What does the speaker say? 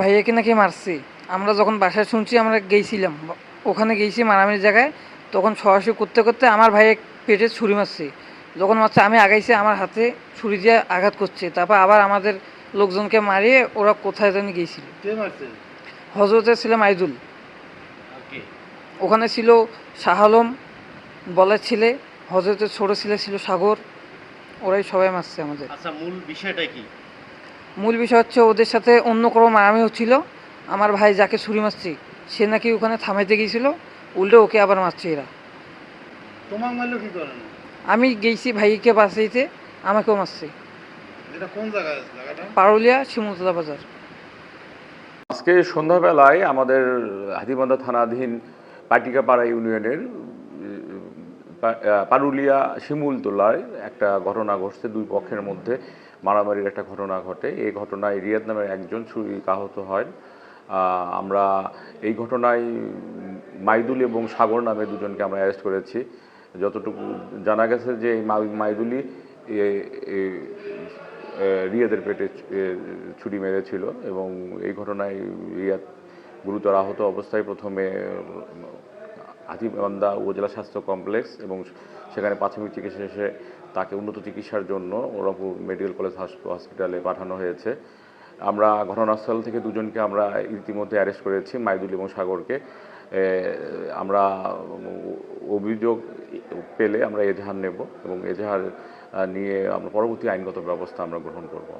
ভাইয়াকে নাকি মারছি? আমরা যখন বাসায় শুনছি আমরা গেছিলাম ওখানে গেছি মারামারি জায়গায়। তখন সরাসরি করতে করতে আমার ভাইয়ে পেটে ছুরি মারছি। যখন মারছে আমি আগাইছি আমার হাতে ছুরি দিয়ে আঘাত করছে। তারপর আবার আমাদের লোকজনকে মারিয়ে ওরা কোথায় জানি গিয়েছিল মারছে? হজরতের ছিলাম আইদুল ওখানে ছিল শাহ আলম বলার ছেলে হজরতের ছোটো ছেলে ছিল সাগর ওরাই সবাই মারছে আমাদের। আচ্ছা মূল বিষয়টা কি? মূল বিষয় হচ্ছে ওদের সাথে অন্য কোনো মারামি হচ্ছিল। আমার ভাই যাকে ছুরি মারছি সে নাকি ওখানে থামাইতে গিয়েছিল উল্টে ওকে আবার মারছে এরা। তোমার মারলো কি করেন আমি গেছি ভাইকে বাঁচাইতে আমাকেও মারছে। এটা কোন জায়গায় জায়গাটা? পারুলিয়া শিমুলতলা বাজার। আজকে সন্ধ্যাবেলায় আমাদের হাতিবান্ধা থানাধীন পাটিকাপাড়া ইউনিয়নের পারুলিয়া শিমুলতলায় একটা ঘটনা ঘটছে দুই পক্ষের মধ্যে। মারামারির একটা ঘটনা ঘটে। এই ঘটনায় রিয়াদ নামের একজন আহত হয়। আমরা এই ঘটনায় মাইদুল এবং সাগর নামে দুজনকে আমরা অ্যারেস্ট করেছি। যতটুকু জানা গেছে যে এই মাইদুলি রিয়াদের পেটে ছুরি মেরেছিল এবং এই ঘটনায় রিয়াদ গুরুতর আহত অবস্থায় প্রথমে হাতিবান্ধা উপজেলা স্বাস্থ্য কমপ্লেক্স এবং সেখানে প্রাথমিক চিকিৎসা শেষে তাকে উন্নত চিকিৎসার জন্য ওরকম মেডিকেল কলেজ হসপিটালে পাঠানো হয়েছে। আমরা ঘটনাস্থল থেকে দুজনকে আমরা ইতিমধ্যে অ্যারেস্ট করেছি, মাইদুল এবং সাগরকে। আমরা অভিযোগ পেলে আমরা এজাহার নেব এবং এজাহার নিয়ে আমরা পরবর্তী আইনগত ব্যবস্থা আমরা গ্রহণ করব।